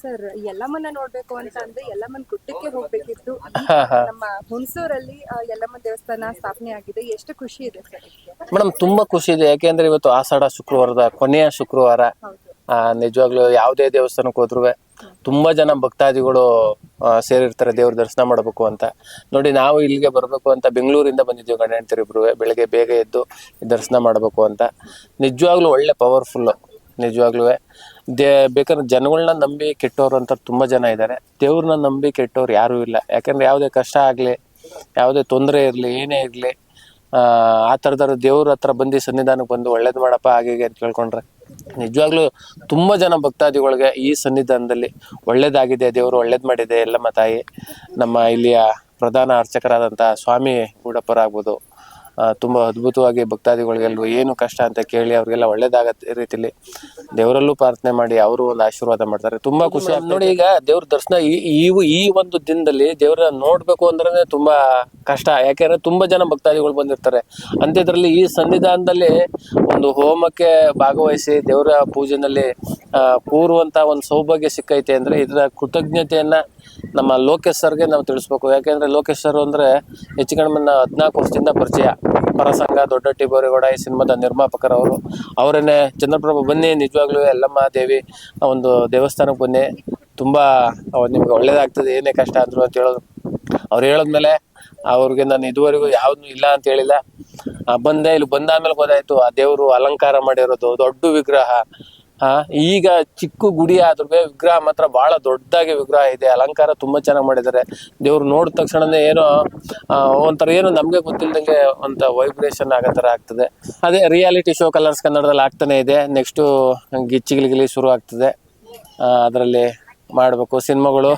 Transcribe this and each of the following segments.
Sir ಯಲ್ಲಮ್ಮನ ನೋಡ್ಬೇಕು ಅಂತ ಅಂದ್ರೆ ಯಲ್ಲಮ್ಮನ್ ಗುಡ್ಡಕ್ಕೆ ಹೋಗ್ಬೇಕಿತ್ತು. ನಮ್ಮ ಹುಣಸೂರಲ್ಲಿ ಯಲ್ಲಮ್ಮನ ದೇವಸ್ಥಾನ ಸ್ಥಾಪನೆ ಆಗಿದೆ. ಎಷ್ಟು ಖುಷಿ ಇದೆ ಸರ್ ಮೇಡಮ್ ತುಂಬಾ ಖುಷಿ ಇದೆ. ಯಾಕೆಂದ್ರೆ ಇವತ್ತು ಆಷಾಢ ಶುಕ್ರವಾರದ ಕೊನೆಯ ಶುಕ್ರವಾರ ನಿಜವಾಗ್ಲೂ ಯಾವುದೇ ದೇವಸ್ಥಾನಕ್ಕೆ ಹೋದ್ರು ತುಂಬಾ ಜನ ಭಕ್ತಾದಿಗಳು ಸೇರಿರ್ತಾರೆ ದೇವ್ರ ದರ್ಶನ ಮಾಡಬೇಕು ಅಂತ. ನೋಡಿ ನಾವು ಇಲ್ಲಿಗೆ ಬರಬೇಕು ಅಂತ ಬೆಂಗಳೂರಿಂದ ಬಂದಿದ್ದೀವಿ ಗಂಡ ಹೆಂಡ್ತಿರಿಬ್ರು ಬೆಳಗ್ಗೆ ಬೇಗ ಎದ್ದು ದರ್ಶನ ಮಾಡಬೇಕು ಅಂತ. ನಿಜವಾಗ್ಲೂ ಒಳ್ಳೆ ಪವರ್ಫುಲ್ಲು ನಿಜವಾಗ್ಲೂ ದೇ ಬೇಕಾದ್ರೆ ಜನಗಳನ್ನ ನಂಬಿ ಕೆಟ್ಟವ್ರು ಅಂತ ತುಂಬಾ ಜನ ಇದ್ದಾರೆ ದೇವ್ರನ್ನ ನಂಬಿ ಕೆಟ್ಟವ್ರು ಯಾರೂ ಇಲ್ಲ. ಯಾಕಂದ್ರೆ ಯಾವುದೇ ಕಷ್ಟ ಆಗಲಿ, ಯಾವುದೇ ತೊಂದರೆ ಇರಲಿ, ಏನೇ ಇರಲಿ, ಆ ಥರದವ್ರು ದೇವ್ರ ಹತ್ರ ಬಂದು ಸನ್ನಿಧಾನಕ್ಕೆ ಬಂದು ಒಳ್ಳೇದು ಮಾಡಪ್ಪ, ಹಾಗೆ ಅಂತ ಕೇಳ್ಕೊಂಡ್ರೆ ನಿಜವಾಗ್ಲೂ ತುಂಬಾ ಜನ ಭಕ್ತಾದಿಗಳಿಗೆ ಈ ಸನ್ನಿಧಾನದಲ್ಲಿ ಒಳ್ಳೇದಾಗಿದೆ, ದೇವರು ಒಳ್ಳೇದು ಮಾಡಿದೆ, ಎಲ್ಲಮ್ಮ ತಾಯಿ, ನಮ್ಮ ಇಲ್ಲಿಯ ಪ್ರಧಾನ ಅರ್ಚಕರಾದಂಥ ಸ್ವಾಮಿ ಗೂಡಪ್ಪರಾಗ್ಬೋದು ತುಂಬಾ ಅದ್ಭುತವಾಗಿ ಭಕ್ತಾದಿಗಳಿಗೆಲ್ಲೂ ಏನು ಕಷ್ಟ ಅಂತ ಕೇಳಿ ಅವ್ರಿಗೆಲ್ಲ ಒಳ್ಳೇದಾಗತ್ತೆ ರೀತಿಲಿ. ದೇವರಲ್ಲೂ ಪ್ರಾರ್ಥನೆ ಮಾಡಿ ಅವರು ಒಂದು ಆಶೀರ್ವಾದ ಮಾಡ್ತಾರೆ. ತುಂಬಾ ಖುಷಿ. ನೋಡಿ ಈಗ ದೇವ್ರ ದರ್ಶನ ಈ, ಈ- ಒಂದು ದಿನದಲ್ಲಿ ದೇವ್ರ ನೋಡ್ಬೇಕು ಅಂದ್ರೆ ತುಂಬಾ ಕಷ್ಟ. ಯಾಕೆಂದ್ರೆ ತುಂಬಾ ಜನ ಭಕ್ತಾದಿಗಳು ಬಂದಿರ್ತಾರೆ. ಅಂಥದ್ರಲ್ಲಿ ಈ ಸನ್ನಿಧಾನದಲ್ಲಿ ಒಂದು ಹೋಮಕ್ಕೆ ಭಾಗವಹಿಸಿ ದೇವರ ಪೂಜೆನಲ್ಲಿ ಆ, ಕೂರುವಂತ ಒಂದು ಸೌಭಾಗ್ಯ ಸಿಕ್ಕೈತೆ ಅಂದ್ರೆ ಇದರ ಕೃತಜ್ಞತೆಯನ್ನು ನಮ್ಮ ಲೋಕೇಶ್ ಸರ್ಗೆ ನಾವು ತಿಳಿಸ್ಬೇಕು. ಯಾಕೆಂದರೆ ಲೋಕೇಶ್ ಸರ್ ಅಂದ್ರೆ ಹೆಚ್ಚು ಕಡಿಮೆ ಹದಿನಾಲ್ಕು ವರ್ಷದಿಂದ ಪರಿಚಯ. ಪರಸಂಗ ದೊಡ್ಡ ಟಿಬೋರೇಗೌಡ ಈ ಸಿನಿಮಾದ ನಿರ್ಮಾಪಕರವರು. ಅವರನ್ನೇ ಚಂದ್ರಪ್ರಭು ಬನ್ನಿ ನಿಜವಾಗ್ಲೂ ಎಲ್ಲಮ್ಮ ದೇವಿ ಒಂದು ದೇವಸ್ಥಾನಕ್ಕೆ ಬನ್ನಿ. ತುಂಬಾ ನಿಮ್ಗೆ ಒಳ್ಳೇದಾಗ್ತದೆ ಏನೇ ಕಷ್ಟ ಅಂದ್ರು ಅಂತ ಹೇಳೋದು. ಅವ್ರು ಹೇಳಿದ್ಮೇಲೆ ಅವ್ರಿಗೆ ನಾನು ಇದುವರೆಗೂ ಯಾವ್ದು ಇಲ್ಲ ಅಂತ ಹೇಳಿಲ್ಲ. ಬಂದೆ ಇಲ್ಲಿ ಬಂದಾದ್ಮೇಲೆ ಗೊತ್ತಾಯ್ತು ಆ ದೇವರು ಅಲಂಕಾರ ಮಾಡಿರೋದು ದೊಡ್ಡ ವಿಗ್ರಹ. ಆ, ಈಗ ಚಿಕ್ಕ ಗುಡಿ ಆದ್ರೂ ವಿಗ್ರಹ ಮಾತ್ರ ಬಹಳ ದೊಡ್ಡದಾಗಿ ವಿಗ್ರಹ ಇದೆ. ಅಲಂಕಾರ ತುಂಬಾ ಚೆನ್ನಾಗಿ ಮಾಡಿದ್ದಾರೆ. ದೇವ್ರು ನೋಡಿದ ತಕ್ಷಣನೇ ಏನೋ ಒಂಥರ ಏನೋ ನಮ್ಗೆ ಗೊತ್ತಿಲ್ದಂಗೆ ಒಂತ ವೈಬ್ರೇಷನ್ ಆಗೋ ತರ ಆಗ್ತದೆ. ಅದೇ ರಿಯಾಲಿಟಿ ಶೋ ಕಲರ್ಸ್ ಕನ್ನಡದಲ್ಲಿ ಆಗ್ತಾನೆ ಇದೆ. ನೆಕ್ಸ್ಟು ಗಿಚ್ಚಿಗಿಲಿಗಿಲಿ ಶುರು ಆಗ್ತದೆ. ಅದರಲ್ಲಿ ಮಾಡಬೇಕು. ಸಿನಿಮಾಗಳು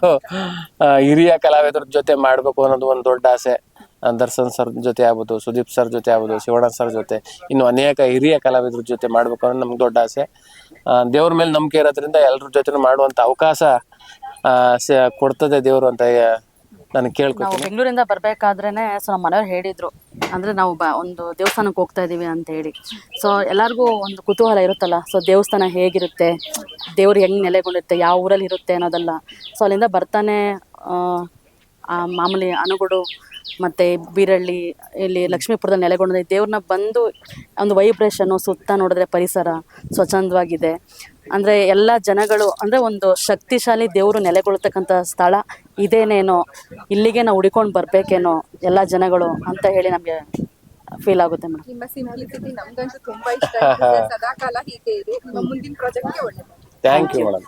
ಹಿರಿಯ ಕಲಾವಿದರ ಜೊತೆ ಮಾಡಬೇಕು ಅನ್ನೋದು ಒಂದು ದೊಡ್ಡ ಆಸೆ. ದರ್ಶನ್ ಸರ್ ಜೊತೆ ಆಗ್ಬೋದು, ಸುದೀಪ್ ಸರ್ ಜೊತೆ ಆಗ್ಬೋದು, ಶಿವಣ್ಣ ಸರ್ ಜೊತೆ, ಇನ್ನು ಅನೇಕ ಹಿರಿಯ ಕಲಾವಿದರ ಜೊತೆ ಮಾಡಬೇಕು ಅನ್ನೋದು ನಮ್ಗೆ ದೊಡ್ಡ ಆಸೆ. ದೇವ್ರ ಮೇಲೆ ನಂಬಿಕೆ ಇರೋದ್ರಿಂದ ಎಲ್ಲರ ಜೊತೆ ಮಾಡುವಂಥ ಅವಕಾಶ ಕೊಡ್ತದೆ ದೇವರು ಅಂತ ನಾನು ನಾವು ಬೆಂಗಳೂರಿಂದ ಬರ್ಬೇಕಾದ್ರೇನೆ ಸೊ ನಮ್ಮ ಮನೆಯವ್ರು ಹೇಳಿದ್ರು, ಅಂದ್ರೆ ನಾವು ಬ, ಒಂದು ದೇವಸ್ಥಾನಕ್ಕೆ ಹೋಗ್ತಾ ಇದೀವಿ ಅಂತ ಹೇಳಿ. ಸೊ ಎಲ್ಲರಿಗೂ ಒಂದು ಕುತೂಹಲ ಇರುತ್ತಲ್ಲ, ಸೊ ದೇವಸ್ಥಾನ ಹೇಗಿರುತ್ತೆ, ದೇವ್ರು ಹೆಂಗ್ ನೆಲೆಗೊಂಡಿರುತ್ತೆ ಯಾವ ಊರಲ್ಲಿ ಇರುತ್ತೆ ಅನ್ನೋದಲ್ಲ. ಸೊ ಅಲ್ಲಿಂದ ಬರ್ತಾನೆ ಮಾಮೂಲಿ ಅನುಗುಡು ಮತ್ತು ಬೀರಳ್ಳಿ ಇಲ್ಲಿ ಲಕ್ಷ್ಮೀಪುರದ ನೆಲೆಗೊಂಡಿದೆ. ದೇವ್ರನ್ನ ಬಂದು ಒಂದು ವೈಬ್ರೇಷನ್ನು ಸುತ್ತ ನೋಡಿದ್ರೆ ಪರಿಸರ ಸ್ವಚ್ಛಂದವಾಗಿದೆ. ಅಂದರೆ ಎಲ್ಲ ಜನಗಳು ಅಂದರೆ ಒಂದು ಶಕ್ತಿಶಾಲಿ ದೇವರು ನೆಲೆಗೊಳ್ತಕ್ಕಂಥ ಸ್ಥಳ ಇದೇನೇನೋ ಇಲ್ಲಿಗೆ ನಾವು ಹುಡ್ಕೊಂಡು ಬರಬೇಕೇನೋ ಎಲ್ಲ ಜನಗಳು ಅಂತ ಹೇಳಿ ನಮಗೆ ಫೀಲ್ ಆಗುತ್ತೆ ಮೇಡಮ್. ನಿಮ್ಮ ಸಿಂಪ್ಲಿಸಿಟಿ ನಮ್ಗಂತೂ ತುಂಬಾ ಇಷ್ಟ ಆಗಿದೆ ಸದಾಕಾಲ ಹೀಗೆ ಇದೆ ನಿಮ್ಮ ಮುಂದಿನ ಪ್ರಾಜೆಕ್ಟ್ಗೆ ಒಳ್ಳೆ ಥ್ಯಾಂಕ್ ಯು ಮೇಡಮ್